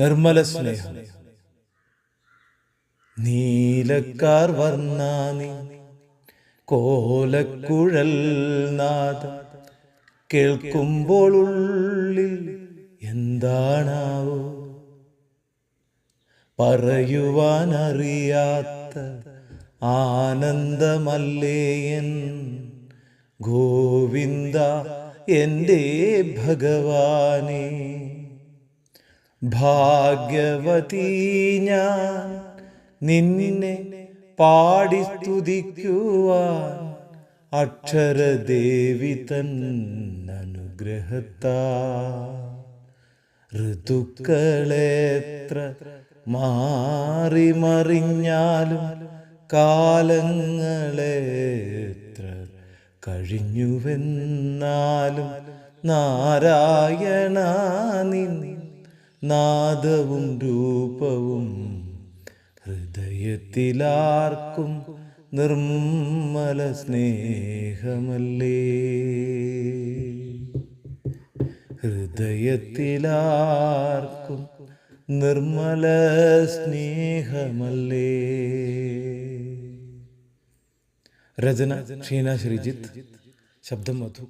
നിർമ്മല സ്നേഹം. നീലക്കാർ വർണാനി കോലക്കുഴൽ നാദം കേൾക്കുമ്പോൾ ഉള്ളിൽ എന്താണാവോ? പറയുവാനറിയാത്ത ആനന്ദമല്ലേയൻ ഗോവിന്ദ എന്റെ ഭഗവാനേ? ഭാഗ്യവതീ ഞാൻ നിന്നെ പാടി സ്തുതിക്കുവാൻ അക്ഷരദേവി തൻ അനുഗ്രഹത്താ ഋതുക്കളെത്ര മാറി മറിഞ്ഞാലും കാലങ്ങളെത്ര കഴിഞ്ഞുവെന്നാലും നാരായണ നിൻ നാദവും രൂപവും ഹൃദയത്തിലാർക്കും നിർമ്മല സ്നേഹമല്ലേ? ഹൃദയത്തിലാർക്കും നിർമ്മല സ്നേഹമല്ലേ? രചന ഷീന ശ്രീജിത്ത് ശബ്ദം മധു.